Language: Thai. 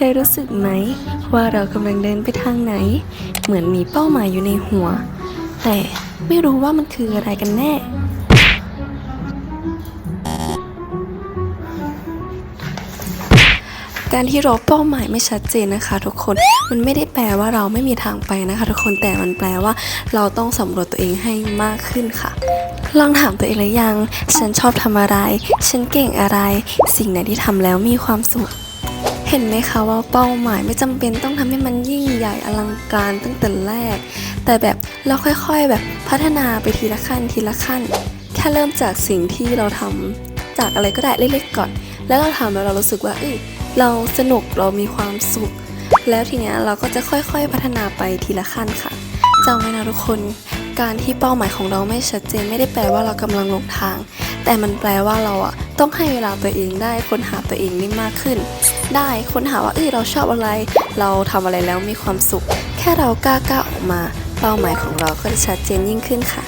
เคยรู้สึกไหม ว่าเรากำลังเดินไปทางไหน เหมือนมีเป้าหมายอยู่ในหัว แต่ไม่รู้ว่ามันคืออะไรกันแน่ การที่เราเป้าหมายไม่ชัดเจนนะคะ ทุกคนมันไม่ได้แปลว่าเราไม่มีทางไปนะคะ ทุกคนแต่มันแปลว่า เราต้องสำรวจตัวเองให้มากขึ้นค่ะลองถามตัวเองหรือยัง ฉันชอบทำอะไร ฉันเก่งอะไร สิ่งไหนที่ทำแล้วมีความสุข เห็นไหมคะว่าเป้าหมายไม่จำเป็นต้องทำให้มันยิ่งใหญ่อลังการตั้งแต่แรก แต่แบบเราค่อยๆแบบพัฒนาไปทีละขั้นทีละขั้น แค่เริ่มจากสิ่งที่เราทำจากอะไรก็ได้เล็กๆก่อน แล้วเราทำแล้วเรารู้สึกว่าเอ้ยเราสนุกเรามีความสุข แล้วทีเนี้ยเราก็จะค่อยๆพัฒนาไปทีละขั้นค่ะจำไว้นะทุกคนการที่เป้าหมายของเราไม่ชัดเจนไม่ได้แปลว่าเรากำลังหลงทาง แต่มันแปลว่าเราอะต้องให้เวลาตัวเองได้ค้นหาตัวเองได้มากขึ้น ได้ค้นหาว่าเอ้ยเราชอบอะไร เราทำอะไรแล้วมีความสุข แค่เรากล้าก้าวออกมา เป้าหมายของเราก็จะชัดเจนยิ่งขึ้นค่ะ